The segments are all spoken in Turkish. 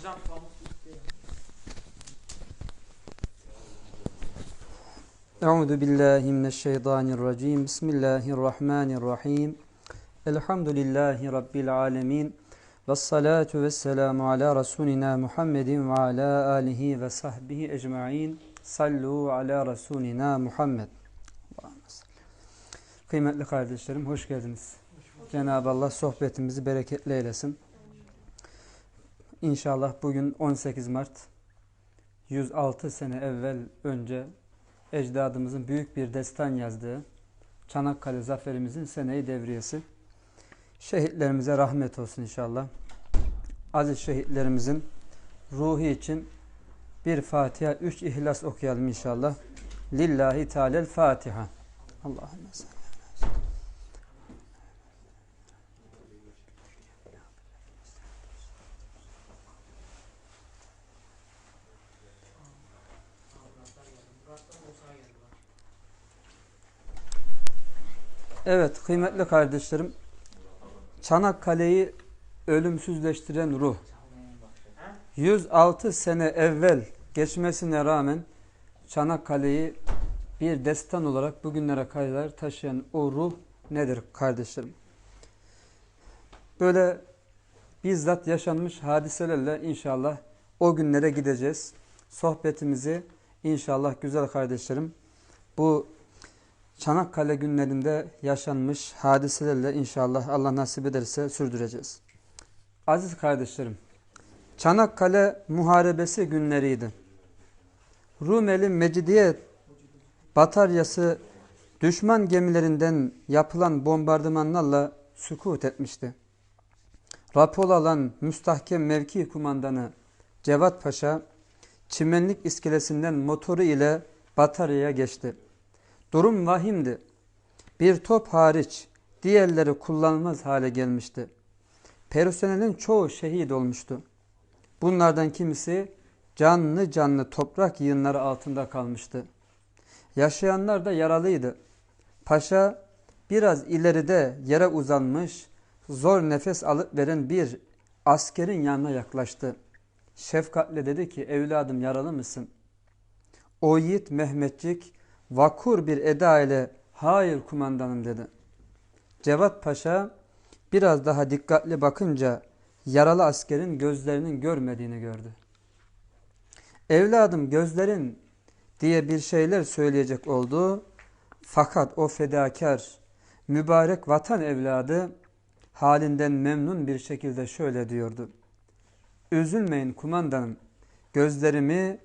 Hocam. Euzu billahi mineşşeytanirracim. Bismillahirrahmanirrahim. Elhamdülillahi rabbil alamin. Ves salatu vesselamu ala rasulina Muhammedin ve ala alihi ve sahbihi ecmaîn. Sallu ala rasulina Muhammed. Kıymetli kardeşlerim hoş geldiniz. Cenab-ı Allah sohbetimizi bereketli eylesin. İnşallah bugün 18 Mart 106 sene evvel önce ecdadımızın büyük bir destan yazdığı Çanakkale zaferimizin seneyi devriyesi. Şehitlerimize rahmet olsun inşallah. Aziz şehitlerimizin ruhu için bir Fatiha, üç İhlas okuyalım inşallah. Lillahi Teala'l Fatiha. Allahümme salli. Evet kıymetli kardeşlerim. Çanakkale'yi ölümsüzleştiren ruh. 106 sene evvel geçmesine rağmen Çanakkale'yi bir destan olarak bugünlere kadar taşıyan o ruh nedir kardeşlerim? Böyle bizzat yaşanmış hadiselerle inşallah o günlere gideceğiz. Sohbetimizi inşallah güzel kardeşlerim bu Çanakkale günlerinde yaşanmış hadiselerle inşallah Allah nasip ederse sürdüreceğiz. Aziz kardeşlerim, Çanakkale muharebesi günleriydi. Rumeli Mecidiye bataryası düşman gemilerinden yapılan bombardımanlarla sükut etmişti. Rapor alan müstahkem mevki kumandanı Cevat Paşa, çimenlik iskelesinden motoru ile bataryaya geçti. Durum vahimdi. Bir top hariç diğerleri kullanılmaz hale gelmişti. Personelin çoğu şehit olmuştu. Bunlardan kimisi canlı canlı toprak yığınları altında kalmıştı. Yaşayanlar da yaralıydı. Paşa biraz ileride yere uzanmış, zor nefes alıp veren bir askerin yanına yaklaştı. Şefkatle dedi ki evladım yaralı mısın? O yiğit Mehmetçik vakur bir eda ile hayır kumandanım dedi. Cevat Paşa biraz daha dikkatli bakınca yaralı askerin gözlerinin görmediğini gördü. Evladım gözlerin diye bir şeyler söyleyecek oldu. Fakat o fedakar, mübarek vatan evladı halinden memnun bir şekilde şöyle diyordu. Üzülmeyin kumandanım, gözlerimi,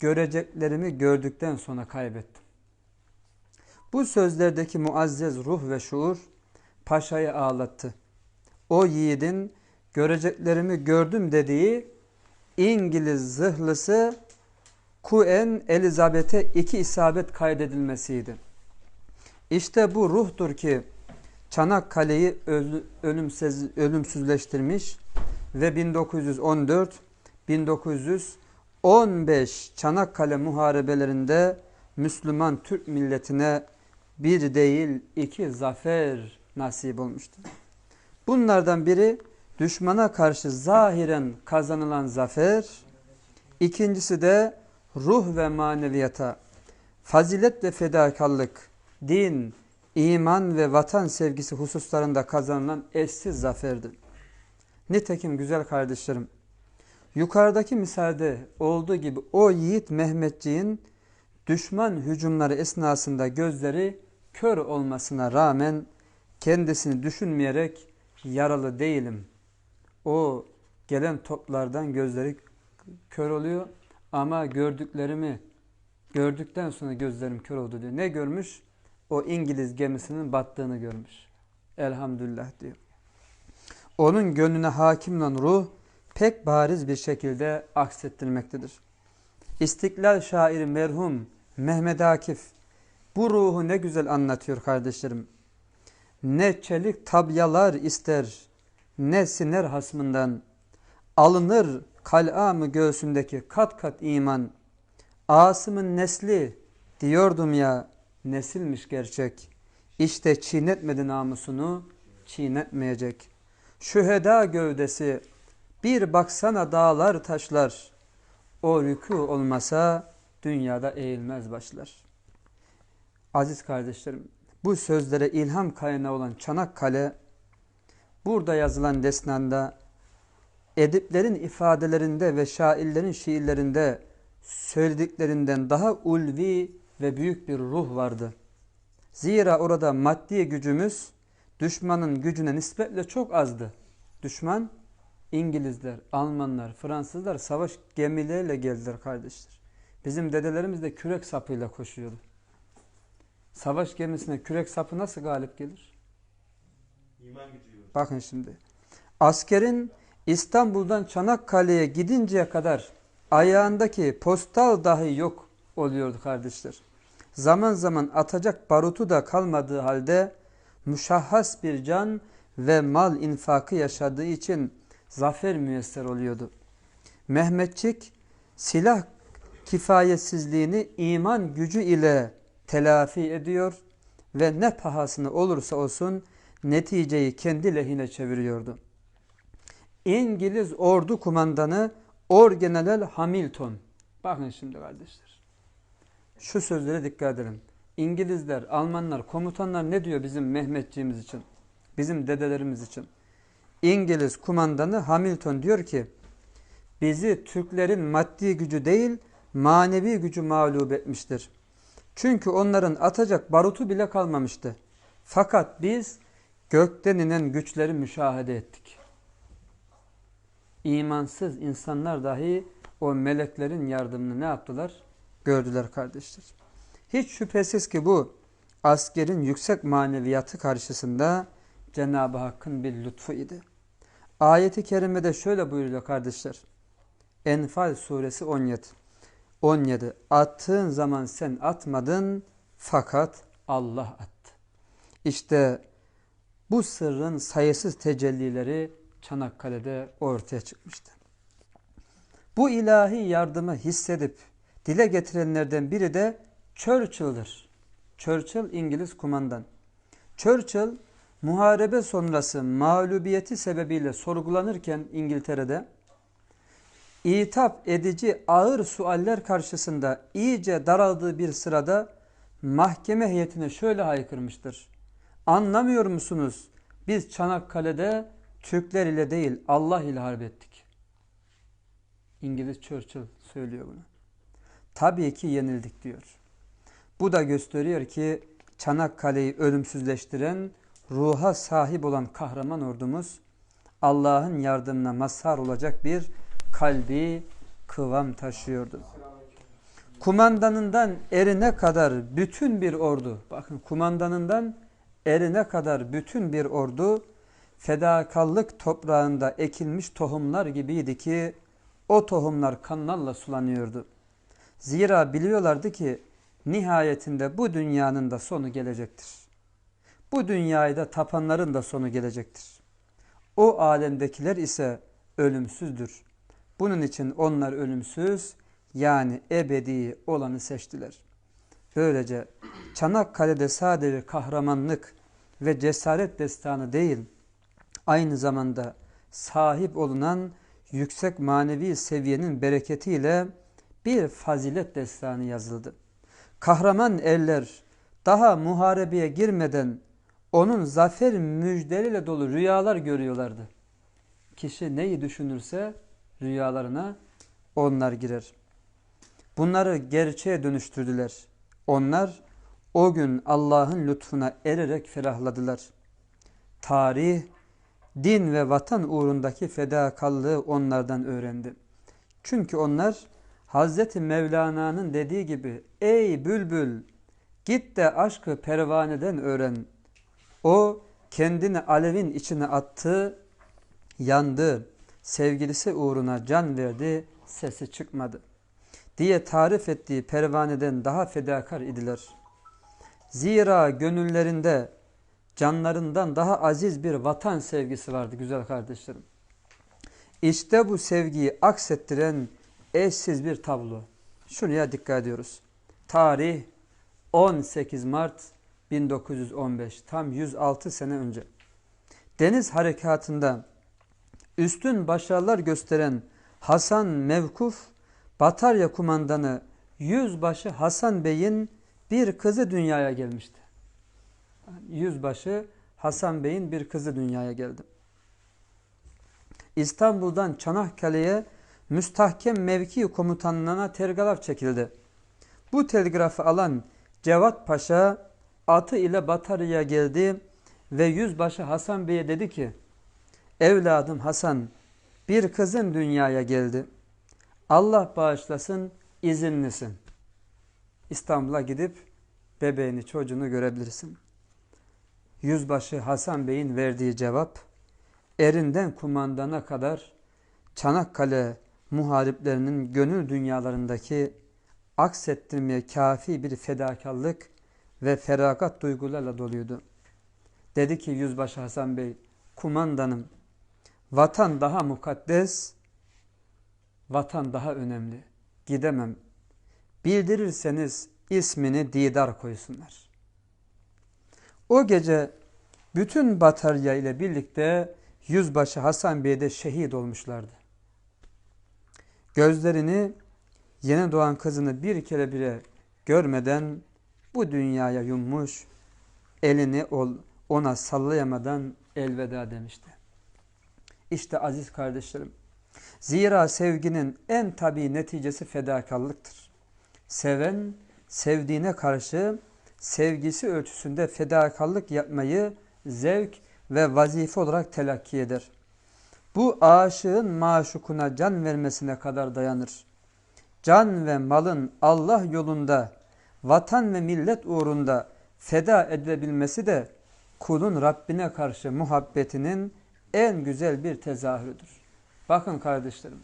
göreceklerimi gördükten sonra kaybettim. Bu sözlerdeki muazzez ruh ve şuur paşayı ağlattı. O yiğidin göreceklerimi gördüm dediği İngiliz zırhlısı Kuen Elizabeth'e iki isabet kaydedilmesiydi. İşte bu ruhtur ki Çanakkale'yi ölümsüz, ölümsüzleştirmiş ve 1914-1915 Çanakkale muharebelerinde Müslüman Türk milletine bir değil iki zafer nasip olmuştur. Bunlardan biri düşmana karşı zahiren kazanılan zafer, ikincisi de ruh ve maneviyata, fazilet ve fedakarlık, din, iman ve vatan sevgisi hususlarında kazanılan eşsiz zaferdir. Nitekim güzel kardeşlerim, yukarıdaki misalde olduğu gibi o yiğit Mehmetçiğin düşman hücumları esnasında gözleri kör olmasına rağmen kendisini düşünmeyerek yaralı değilim. O gelen toplardan gözleri kör oluyor ama gördüklerimi gördükten sonra gözlerim kör oldu diyor. Ne görmüş? O İngiliz gemisinin battığını görmüş. Elhamdülillah diyor. Onun gönlüne hakim olan ruh pek bariz bir şekilde aksettirmektedir. İstiklal şairi merhum Mehmet Akif bu ruhu ne güzel anlatıyor kardeşlerim. Ne çelik tabyalar ister, ne siner hasmından. Alınır kal'amı göğsündeki kat kat iman. Asım'ın nesli diyordum ya nesilmiş gerçek. İşte çiğnetmedi namusunu çiğnetmeyecek. Şüheda gövdesi Bir baksana dağlar taşlar. O rükû olmasa dünyada eğilmez başlar. Aziz kardeşlerim, bu sözlere ilham kaynağı olan Çanakkale, burada yazılan desnanda, ediplerin ifadelerinde ve şairlerin şiirlerinde söylediklerinden daha ulvi ve büyük bir ruh vardı. Zira orada maddi gücümüz düşmanın gücüne nispetle çok azdı. Düşman İngilizler, Almanlar, Fransızlar savaş gemileriyle geldiler kardeşler. Bizim dedelerimiz de kürek sapıyla koşuyordu. Savaş gemisine kürek sapı nasıl galip gelir? İman gücü. Bakın şimdi. Askerin İstanbul'dan Çanakkale'ye gidinceye kadar ayağındaki postal dahi yok oluyordu kardeşler. Zaman zaman atacak barutu da kalmadığı halde muşahhas bir can ve mal infakı yaşadığı için zafer müyesser oluyordu. Mehmetçik silah kifayetsizliğini iman gücü ile telafi ediyor ve ne pahasına olursa olsun neticeyi kendi lehine çeviriyordu. İngiliz ordu kumandanı Orgeneral Hamilton. Bakın şimdi kardeşler. Şu sözlere dikkat edin. İngilizler, Almanlar, komutanlar ne diyor bizim Mehmetçiğimiz için? Bizim dedelerimiz için. İngiliz kumandanı Hamilton diyor ki bizi Türklerin maddi gücü değil manevi gücü mağlup etmiştir. Çünkü onların atacak barutu bile kalmamıştı. Fakat biz gökten inen güçleri müşahede ettik. İmansız insanlar dahi o meleklerin yardımını ne yaptılar? Gördüler kardeşler. Hiç şüphesiz ki bu askerin yüksek maneviyatı karşısında Cenab-ı Hakk'ın bir lütfu idi. Ayeti kerimede şöyle buyuruyor kardeşler. Enfal suresi 17. 17. Attığın zaman sen atmadın fakat Allah attı. İşte bu sırrın sayısız tecellileri Çanakkale'de ortaya çıkmıştı. Bu ilahi yardımı hissedip dile getirenlerden biri de Churchill'dır. Churchill İngiliz kumandan. Churchill muharebe sonrası mağlubiyeti sebebiyle sorgulanırken İngiltere'de itap edici ağır sualler karşısında iyice daraldığı bir sırada mahkeme heyetine şöyle haykırmıştır. Anlamıyor musunuz? Biz Çanakkale'de Türkler ile değil Allah ile harp ettik. İngiliz Churchill söylüyor bunu. Tabii ki yenildik diyor. Bu da gösteriyor ki Çanakkale'yi ölümsüzleştiren ruha sahip olan kahraman ordumuz Allah'ın yardımına mazhar olacak bir kalbi kıvam taşıyordu. Kumandanından erine kadar bütün bir ordu, bakın kumandanından erine kadar bütün bir ordu fedakallık toprağında ekilmiş tohumlar gibiydi ki o tohumlar kanlarla sulanıyordu. Zira biliyorlardı ki nihayetinde bu dünyanın da sonu gelecektir. Bu dünyayı da tapanların da sonu gelecektir. O alemdekiler ise ölümsüzdür. Bunun için onlar ölümsüz yani ebedi olanı seçtiler. Böylece Çanakkale'de sadece kahramanlık ve cesaret destanı değil, aynı zamanda sahip olunan yüksek manevi seviyenin bereketiyle bir fazilet destanı yazıldı. Kahraman eller daha muharebeye girmeden onun zafer müjdeleriyle dolu rüyalar görüyorlardı. Kişi neyi düşünürse rüyalarına onlar girer. Bunları gerçeğe dönüştürdüler. Onlar o gün Allah'ın lütfuna ererek ferahladılar. Tarih, din ve vatan uğrundaki fedakallığı onlardan öğrendi. Çünkü onlar Hazreti Mevlana'nın dediği gibi ey bülbül git de aşkı pervaneden öğren. O kendini alevin içine attı, yandı, sevgilisi uğruna can verdi, sesi çıkmadı diye tarif ettiği pervaneden daha fedakar idiler. Zira gönüllerinde canlarından daha aziz bir vatan sevgisi vardı güzel kardeşlerim. İşte bu sevgiyi aksettiren eşsiz bir tablo. Şuraya dikkat ediyoruz. Tarih 18 Mart 1915 tam 106 sene önce. Deniz harekatında üstün başarılar gösteren Hasan Mevkuf, Batarya kumandanı Yüzbaşı Hasan Bey'in bir kızı dünyaya gelmişti. Yüzbaşı Hasan Bey'in bir kızı dünyaya geldi. İstanbul'dan Çanakkale'ye müstahkem mevki komutanlığına telgraf çekildi. Bu telgrafı alan Cevat Paşa atı ile Batarya'ya geldi ve yüzbaşı Hasan Bey'e dedi ki Evladım Hasan bir kızın dünyaya geldi. Allah bağışlasın izinlisin. İstanbul'a gidip bebeğini çocuğunu görebilirsin. Yüzbaşı Hasan Bey'in verdiği cevap erinden kumandana kadar Çanakkale muhariplerinin gönül dünyalarındaki aksettirmeye kafi bir fedakarlık ve feragat duygularla doluydu. Dedi ki Yüzbaşı Hasan Bey, kumandanım, vatan daha mukaddes, vatan daha önemli. Gidemem. Bildirirseniz ismini Didar koysunlar. O gece bütün batarya ile birlikte Yüzbaşı Hasan Bey'de şehit olmuşlardı. Gözlerini yeni doğan kızını bir kere bile görmeden bu dünyaya yummuş, elini ona sallayamadan elveda demişti. İşte aziz kardeşlerim, zira sevginin en tabi neticesi fedakarlıktır. Seven, sevdiğine karşı sevgisi ölçüsünde fedakarlık yapmayı zevk ve vazife olarak telakki eder. Bu aşığın maşukuna can vermesine kadar dayanır. Can ve malın Allah yolunda, vatan ve millet uğrunda feda edilebilmesi de kulun Rabbine karşı muhabbetinin en güzel bir tezahürüdür. Bakın kardeşlerim,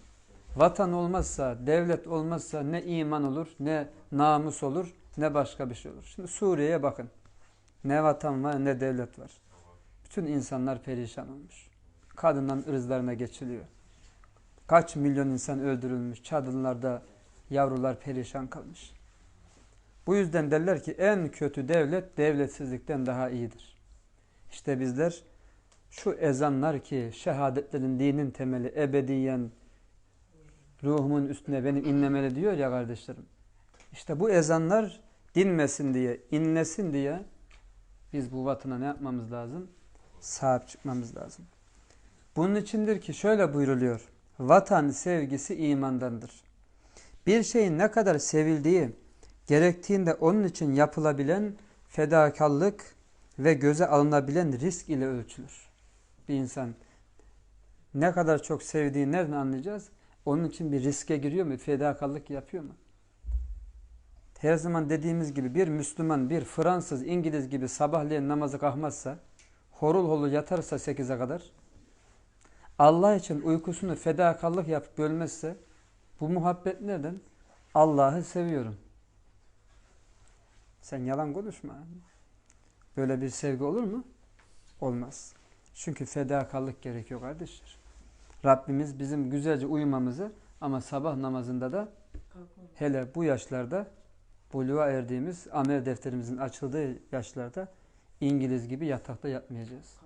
vatan olmazsa, devlet olmazsa ne iman olur, ne namus olur, ne başka bir şey olur. Şimdi Suriye'ye bakın. Ne vatan var, ne devlet var. Bütün insanlar perişan olmuş. Kadından ırzlarına geçiliyor. Kaç milyon insan öldürülmüş. Çadırlarda yavrular perişan kalmış. Bu yüzden derler ki en kötü devlet devletsizlikten daha iyidir. İşte bizler şu ezanlar ki şehadetlerin dinin temeli ebediyen ruhumun üstüne benim inlemeli diyor ya kardeşlerim. İşte bu ezanlar dinmesin diye, inlesin diye biz bu vatana ne yapmamız lazım? Sahip çıkmamız lazım. Bunun içindir ki şöyle buyruluyor. Vatan sevgisi imandandır. Bir şeyin ne kadar sevildiği, gerektiğinde onun için yapılabilen fedakarlık ve göze alınabilen risk ile ölçülür. Bir insan ne kadar çok sevdiğini nereden anlayacağız? Onun için bir riske giriyor mu? Fedakarlık yapıyor mu? Her zaman dediğimiz gibi bir Müslüman, bir Fransız, İngiliz gibi sabahleyin namazı kalkmazsa, horul horul yatarsa 8'e kadar, Allah için uykusunu fedakarlık yapıp bölmezse, bu muhabbet neden? Allah'ı seviyorum. Sen yalan konuşma. Böyle bir sevgi olur mu? Olmaz. Çünkü fedakarlık gerekiyor kardeşler. Rabbimiz bizim güzelce uyumamızı ama sabah namazında da hele bu yaşlarda buluğa erdiğimiz amel defterimizin açıldığı yaşlarda İngiliz gibi yatakta yatmayacağız.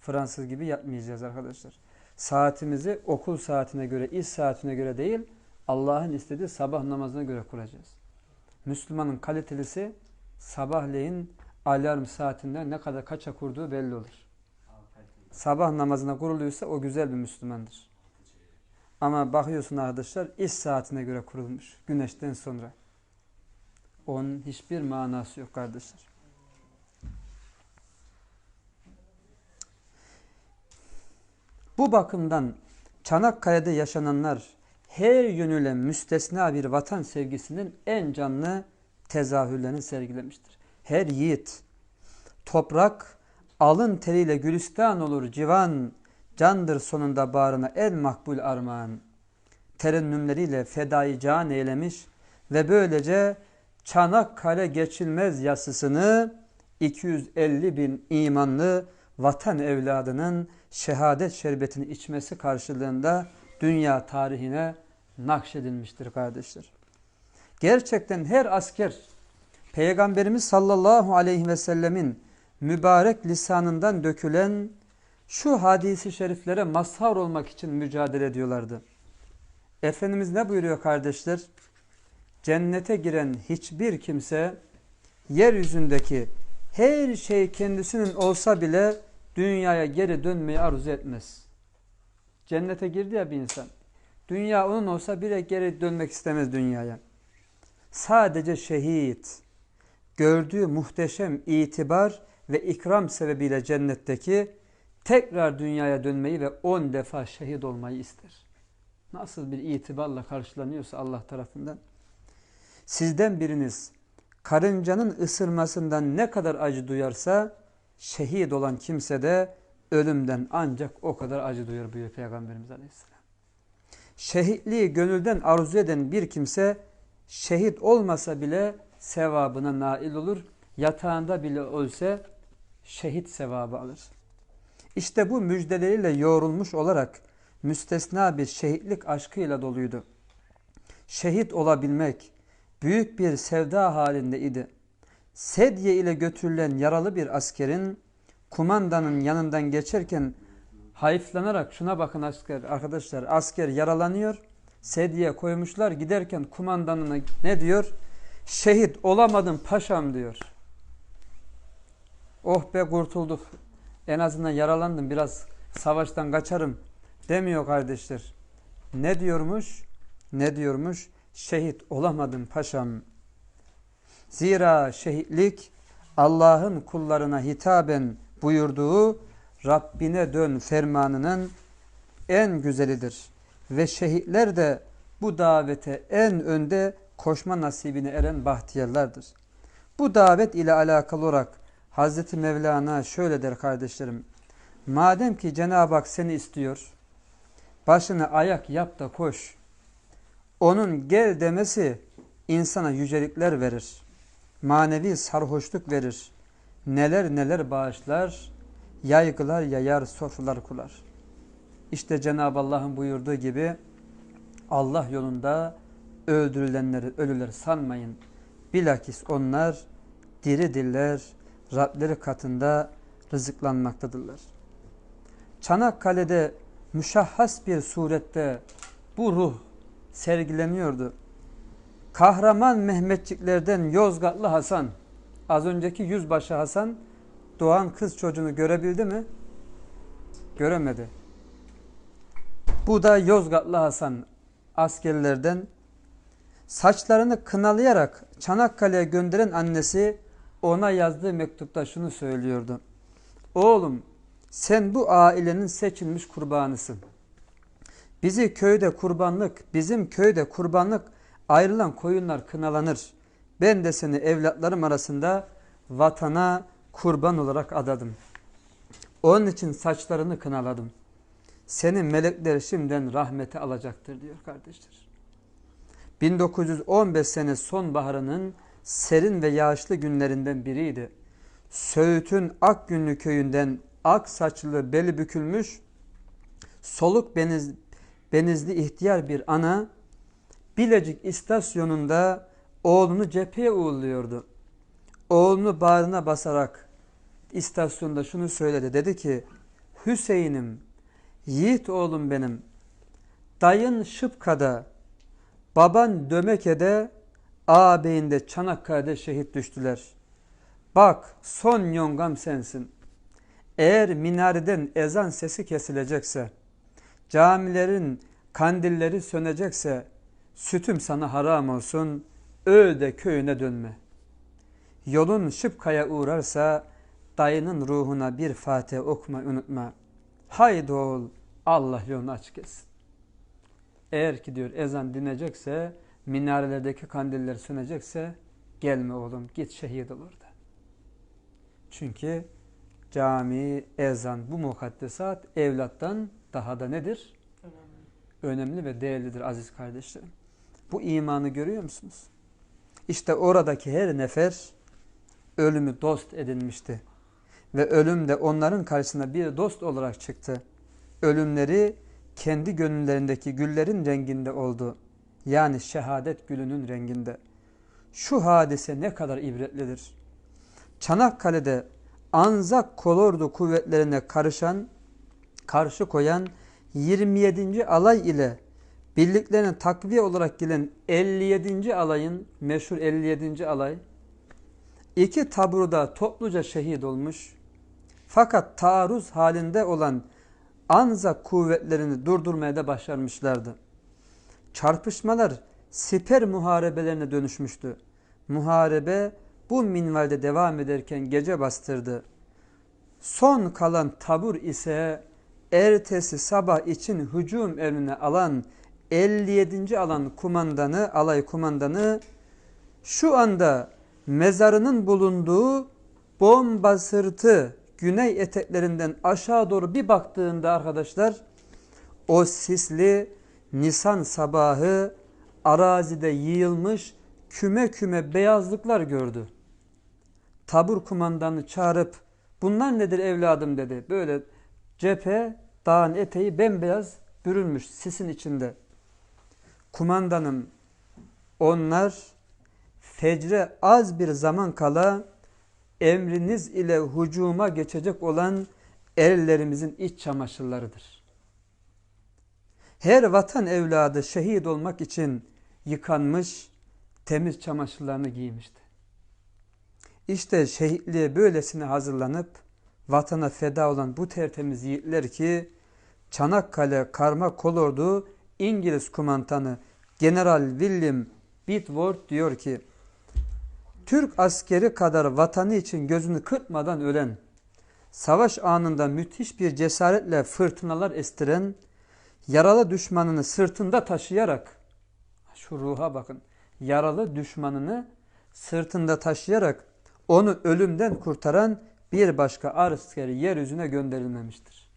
Fransız gibi yatmayacağız arkadaşlar. Saatimizi okul saatine göre, iş saatine göre değil, Allah'ın istediği sabah namazına göre kuracağız. Müslümanın kalitelisi sabahleyin alarm saatinden ne kadar kaça kurduğu belli olur. Sabah namazına kuruluyorsa o güzel bir Müslümandır. Ama bakıyorsun arkadaşlar iş saatine göre kurulmuş güneşten sonra. Onun hiçbir manası yok kardeşler. Bu bakımdan Çanakkale'de yaşananlar her yönüyle müstesna bir vatan sevgisinin en canlı tezahürlerini sergilemiştir. Her yiğit, toprak, alın teriyle gülistan olur civan, candır sonunda bağrına en makbul armağan. Terennümleriyle fedai can eylemiş ve böylece Çanakkale geçilmez yasısını 250 bin imanlı vatan evladının şehadet şerbetini içmesi karşılığında dünya tarihine nakşedilmiştir kardeşler. Gerçekten her asker Peygamberimiz sallallahu aleyhi ve sellemin mübarek lisanından dökülen şu hadisi şeriflere mazhar olmak için mücadele ediyorlardı. Efendimiz ne buyuruyor kardeşler? Cennete giren hiçbir kimse yeryüzündeki her şey kendisinin olsa bile dünyaya geri dönmeyi arzu etmez. Cennete girdi ya bir insan. Dünya onun olsa bile geri dönmek istemez dünyaya. Sadece şehit, gördüğü muhteşem itibar ve ikram sebebiyle cennetteki tekrar dünyaya dönmeyi ve on defa şehit olmayı ister. Nasıl bir itibarla karşılanıyorsa Allah tarafından. Sizden biriniz karıncanın ısırmasından ne kadar acı duyarsa şehit olan kimse de ölümden ancak o kadar acı duyar buyuruyor Peygamberimiz Aleyhisselam. Şehitliği gönülden arzu eden bir kimse şehit olmasa bile sevabına nail olur. Yatağında bile ölse şehit sevabı alır. İşte bu müjdeleriyle yoğrulmuş olarak müstesna bir şehitlik aşkıyla doluydu. Şehit olabilmek büyük bir sevda halinde idi. Sedye ile götürülen yaralı bir askerin kumandanın yanından geçerken hayıflanarak şuna bakın asker arkadaşlar asker yaralanıyor sedyeye koymuşlar giderken kumandanına ne diyor şehit olamadım paşam diyor oh be kurtulduk. En azından yaralandım biraz savaştan kaçarım demiyor kardeşler. Ne diyormuş? Ne diyormuş? Şehit olamadım paşam. Zira şehitlik Allah'ın kullarına hitaben buyurduğu Rabbine dön fermanının en güzelidir. Ve şehitler de bu davete en önde koşma nasibine eren bahtiyarlardır. Bu davet ile alakalı olarak Hazreti Mevlana şöyle der kardeşlerim. Madem ki Cenab-ı Hak seni istiyor, başını ayak yap da koş. Onun gel demesi insana yücelikler verir. Manevi sarhoşluk verir neler neler bağışlar, yaygılar yayar, sofralar kular. İşte Cenab-ı Allah'ın buyurduğu gibi Allah yolunda öldürülenleri ölüler sanmayın. Bilakis onlar diri diller, Rableri katında rızıklanmaktadırlar. Çanakkale'de müşahhas bir surette bu ruh sergileniyordu. Kahraman Mehmetçiklerden Yozgatlı Hasan Az önceki yüzbaşı Hasan doğan kız çocuğunu görebildi mi? Göremedi. Bu da Yozgatlı Hasan askerlerden saçlarını kınalayarak Çanakkale'ye gönderen annesi ona yazdığı mektupta şunu söylüyordu. Oğlum sen bu ailenin seçilmiş kurbanısın. Bizi köyde kurbanlık, bizim köyde kurbanlık ayrılan koyunlar kınalanır. Ben de seni evlatlarım arasında vatana kurban olarak adadım. Onun için saçlarını kınaladım. Senin melekler şimdiden rahmeti alacaktır diyor kardeşler. 1915 sene sonbaharının serin ve yağışlı günlerinden biriydi. Söğüt'ün Akgünlü köyünden ak saçlı beli bükülmüş soluk beniz, benizli ihtiyar bir ana Bilecik istasyonunda oğlunu cepheye uğurluyordu. Oğlunu bağrına basarak istasyonda şunu söyledi. Dedi ki Hüseyin'im, yiğit oğlum benim, dayın Şıpka'da, baban Dömeke'de, ağabeyinde Çanakkale'de şehit düştüler. Bak son yongam sensin. Eğer minareden ezan sesi kesilecekse, camilerin kandilleri sönecekse, sütüm sana haram olsun.'' öl de köyüne dönme. Yolun şıpkaya uğrarsa dayının ruhuna bir Fatiha okuma unutma. Haydi oğul Allah yolunu açık etsin. Eğer ki diyor ezan dinecekse, minarelerdeki kandiller sönecekse gelme oğlum git şehit ol orada. Çünkü cami, ezan, bu mukaddesat evlattan daha da nedir? Önemli, Önemli ve değerlidir aziz kardeşlerim. Bu imanı görüyor musunuz? İşte oradaki her nefer ölümü dost edinmişti. Ve ölüm de onların karşısına bir dost olarak çıktı. Ölümleri kendi gönüllerindeki güllerin renginde oldu. Yani şehadet gülünün renginde. Şu hadise ne kadar ibretlidir. Çanakkale'de Anzak kolordu kuvvetlerine karışan karşı koyan 27. alay ile birliklerine takviye olarak gelen 57. alayın meşhur 57. alay iki taburda topluca şehit olmuş. Fakat taarruz halinde olan Anza kuvvetlerini durdurmaya da başarmışlardı. Çarpışmalar siper muharebelerine dönüşmüştü. Muharebe bu minvalde devam ederken gece bastırdı. Son kalan tabur ise ertesi sabah için hücum emrine alan 57. alan kumandanı, alay kumandanı şu anda mezarının bulunduğu bomba sırtı güney eteklerinden aşağı doğru bir baktığında arkadaşlar o sisli Nisan sabahı arazide yığılmış küme küme beyazlıklar gördü. Tabur kumandanı çağırıp bunlar nedir evladım dedi. Böyle cephe dağın eteği bembeyaz bürünmüş sisin içinde. Kumandanım onlar fecre az bir zaman kala emriniz ile hucuma geçecek olan erlerimizin iç çamaşırlarıdır. Her vatan evladı şehit olmak için yıkanmış, temiz çamaşırlarını giymişti. İşte şehitliğe böylesine hazırlanıp vatana feda olan bu tertemiz yiğitler ki Çanakkale Karma Kolordu İngiliz kumandanı General William Bitworth diyor ki Türk askeri kadar vatanı için gözünü kırpmadan ölen, savaş anında müthiş bir cesaretle fırtınalar estiren, yaralı düşmanını sırtında taşıyarak, şu ruha bakın, yaralı düşmanını sırtında taşıyarak onu ölümden kurtaran bir başka askeri yeryüzüne gönderilmemiştir.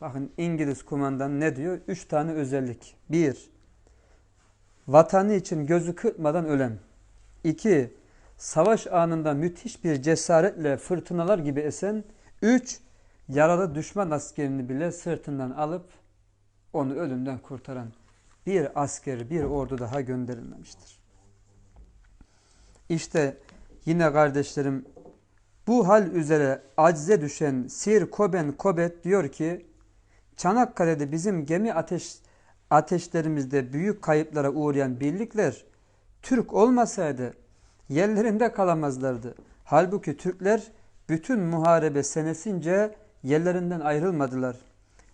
Bakın İngiliz kumandan ne diyor? Üç tane özellik. Bir, vatanı için gözü kırpmadan ölen. İki, savaş anında müthiş bir cesaretle fırtınalar gibi esen. Üç, yaralı düşman askerini bile sırtından alıp onu ölümden kurtaran bir asker, bir ordu daha gönderilmemiştir. İşte yine kardeşlerim bu hal üzere acize düşen Sir Koben Kobet diyor ki Çanakkale'de bizim gemi ateş ateşlerimizde büyük kayıplara uğrayan birlikler Türk olmasaydı yerlerinde kalamazlardı. Halbuki Türkler bütün muharebe senesince yerlerinden ayrılmadılar.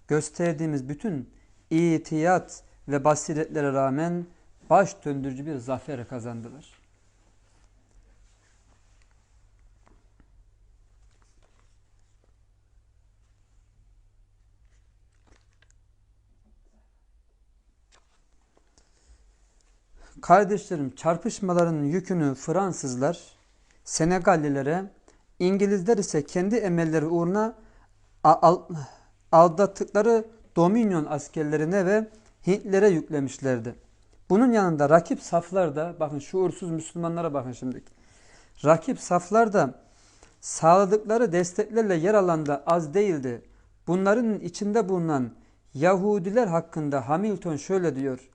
Gösterdiğimiz bütün itiyat ve basiretlere rağmen baş döndürücü bir zafer kazandılar. Kardeşlerim çarpışmaların yükünü Fransızlar Senegallilere, İngilizler ise kendi emelleri uğruna aldattıkları Dominion askerlerine ve Hintlere yüklemişlerdi. Bunun yanında rakip saflarda bakın şuursuz Müslümanlara bakın şimdi. Rakip saflarda sağladıkları desteklerle yer alan da az değildi. Bunların içinde bulunan Yahudiler hakkında Hamilton şöyle diyor.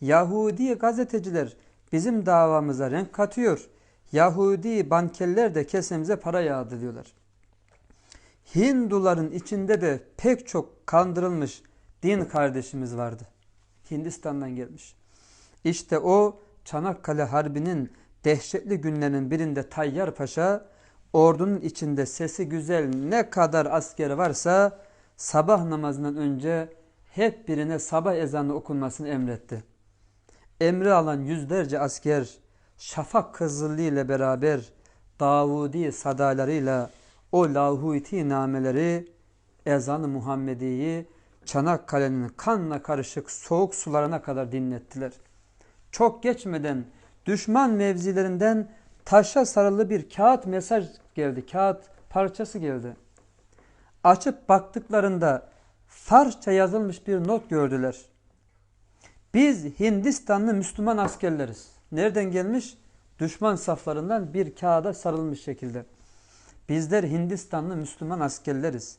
Yahudi gazeteciler bizim davamıza renk katıyor. Yahudi bankerler de kesemize para yağdırıyorlar. Hinduların içinde de pek çok kandırılmış din kardeşimiz vardı. Hindistan'dan gelmiş. İşte o Çanakkale Harbi'nin dehşetli günlerinin birinde Tayyar Paşa ordunun içinde sesi güzel ne kadar askeri varsa sabah namazından önce hep birine sabah ezanı okunmasını emretti emri alan yüzlerce asker şafak kızıllığı ile beraber Davudi sadalarıyla o lahuiti nameleri ezan-ı Muhammedi'yi Çanakkale'nin kanla karışık soğuk sularına kadar dinlettiler. Çok geçmeden düşman mevzilerinden taşa sarılı bir kağıt mesaj geldi. Kağıt parçası geldi. Açıp baktıklarında Farsça yazılmış bir not gördüler. Biz Hindistanlı Müslüman askerleriz. Nereden gelmiş? Düşman saflarından bir kağıda sarılmış şekilde. Bizler Hindistanlı Müslüman askerleriz.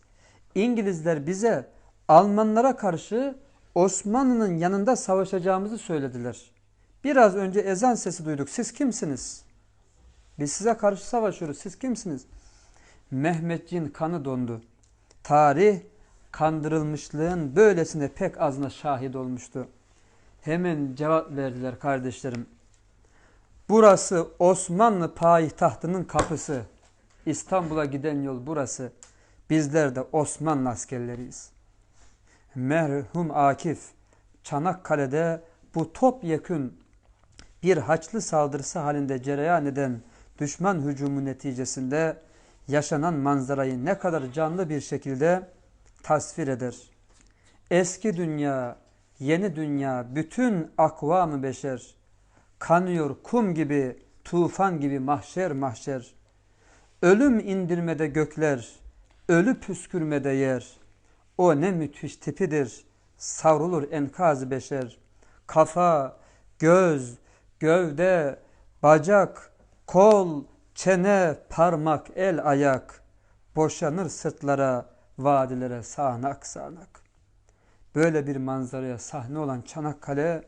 İngilizler bize Almanlara karşı Osmanlı'nın yanında savaşacağımızı söylediler. Biraz önce ezan sesi duyduk. Siz kimsiniz? Biz size karşı savaşıyoruz. Siz kimsiniz? Mehmetçiğin kanı dondu. Tarih kandırılmışlığın böylesine pek azına şahit olmuştu. Hemen cevap verdiler kardeşlerim. Burası Osmanlı payitahtının kapısı. İstanbul'a giden yol burası. Bizler de Osmanlı askerleriyiz. Merhum Akif Çanakkale'de bu topyekün bir haçlı saldırısı halinde cereyan eden düşman hücumu neticesinde yaşanan manzarayı ne kadar canlı bir şekilde tasvir eder. Eski dünya, yeni dünya, bütün akvamı beşer, kanıyor kum gibi, tufan gibi mahşer mahşer. Ölüm indirmede gökler, ölü püskürmede yer. O ne müthiş tipidir, savrulur enkaz beşer. Kafa, göz, gövde, bacak, kol, çene, parmak, el, ayak. Boşanır sırtlara, vadilere sağanak sağanak. Böyle bir manzaraya sahne olan Çanakkale,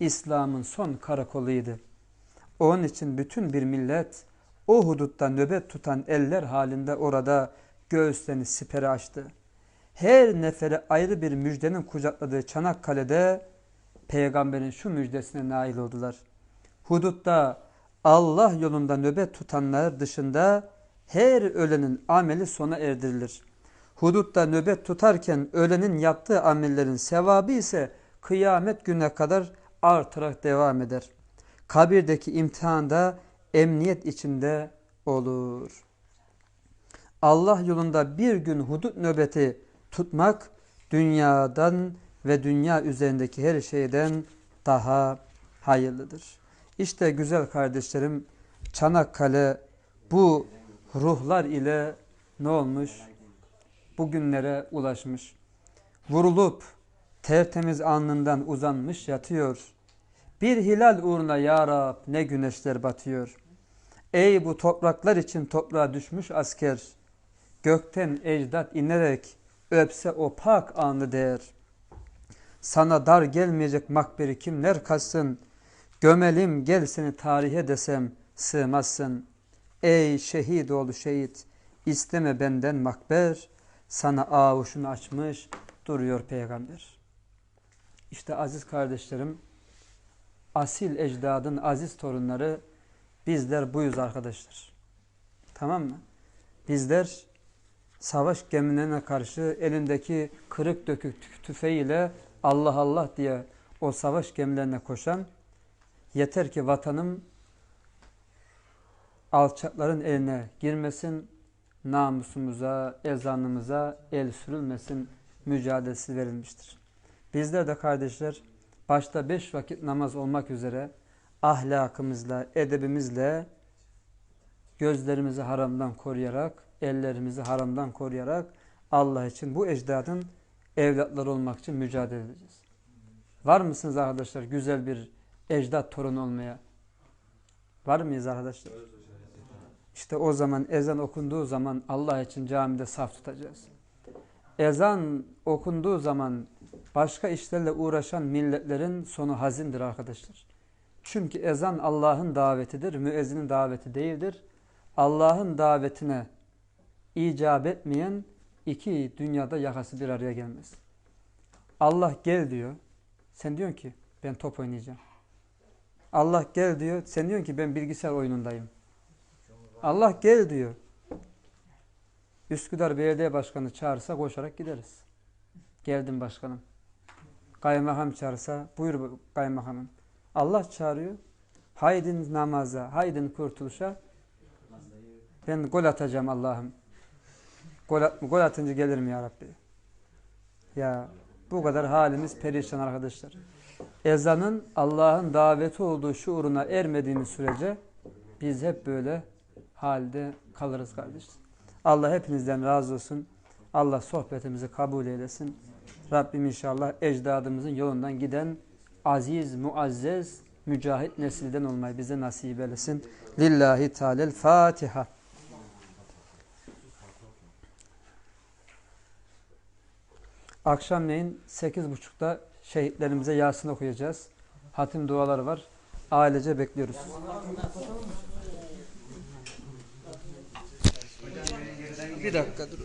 İslam'ın son karakoluydu. Onun için bütün bir millet o hudutta nöbet tutan eller halinde orada göğüslerini sipere açtı. Her nefere ayrı bir müjdenin kucakladığı Çanakkale'de peygamberin şu müjdesine nail oldular. Hudutta Allah yolunda nöbet tutanlar dışında her ölenin ameli sona erdirilir. Hudutta nöbet tutarken ölenin yaptığı amellerin sevabı ise kıyamet güne kadar artarak devam eder. Kabirdeki imtihanda emniyet içinde olur. Allah yolunda bir gün hudut nöbeti tutmak dünyadan ve dünya üzerindeki her şeyden daha hayırlıdır. İşte güzel kardeşlerim Çanakkale bu ruhlar ile ne olmuş? Bugünlere ulaşmış. Vurulup tertemiz alnından uzanmış yatıyor. Bir hilal uğruna ya Rab ne güneşler batıyor. Ey bu topraklar için toprağa düşmüş asker. Gökten ecdat inerek öpse o pak anı değer. Sana dar gelmeyecek makberi kimler kaçsın. Gömelim gel seni tarihe desem sığmazsın. Ey şehit oğlu şehit isteme benden makber. Sana avuşunu açmış duruyor peygamber. İşte aziz kardeşlerim asil ecdadın aziz torunları bizler buyuz arkadaşlar. Tamam mı? Bizler savaş gemilerine karşı elindeki kırık dökük tüfeğiyle Allah Allah diye o savaş gemilerine koşan yeter ki vatanım alçakların eline girmesin, namusumuza, ezanımıza el sürülmesin mücadelesi verilmiştir. Bizler de kardeşler başta beş vakit namaz olmak üzere ahlakımızla, edebimizle gözlerimizi haramdan koruyarak, ellerimizi haramdan koruyarak Allah için bu ecdadın evlatları olmak için mücadele edeceğiz. Var mısınız arkadaşlar güzel bir ecdat torunu olmaya? Var mıyız arkadaşlar? İşte o zaman ezan okunduğu zaman Allah için camide saf tutacağız. Ezan okunduğu zaman başka işlerle uğraşan milletlerin sonu hazindir arkadaşlar. Çünkü ezan Allah'ın davetidir, müezzinin daveti değildir. Allah'ın davetine icap etmeyen iki dünyada yakası bir araya gelmez. Allah gel diyor. Sen diyorsun ki ben top oynayacağım. Allah gel diyor. Sen diyorsun ki ben bilgisayar oyunundayım. Allah gel diyor. Üsküdar Belediye Başkanı çağırsa koşarak gideriz. Geldim başkanım. Kaymakam çağırsa buyur kaymakamım. Allah çağırıyor. Haydin namaza, haydin kurtuluşa. Ben gol atacağım Allah'ım. Gol, at, gol atınca gelirim ya Rabbi. Ya bu kadar halimiz perişan arkadaşlar. Ezanın Allah'ın daveti olduğu şuuruna ermediğimiz sürece biz hep böyle halde kalırız kardeşler. Allah hepinizden razı olsun. Allah sohbetimizi kabul eylesin. Rabbim inşallah ecdadımızın yolundan giden aziz, muazzez, mücahit nesilden olmayı bize nasip eylesin. Lillahi Teala'l Fatiha. Akşamleyin 8.30'da şehitlerimize Yasin okuyacağız. Hatim duaları var. Ailece bekliyoruz. Bir dakika dur.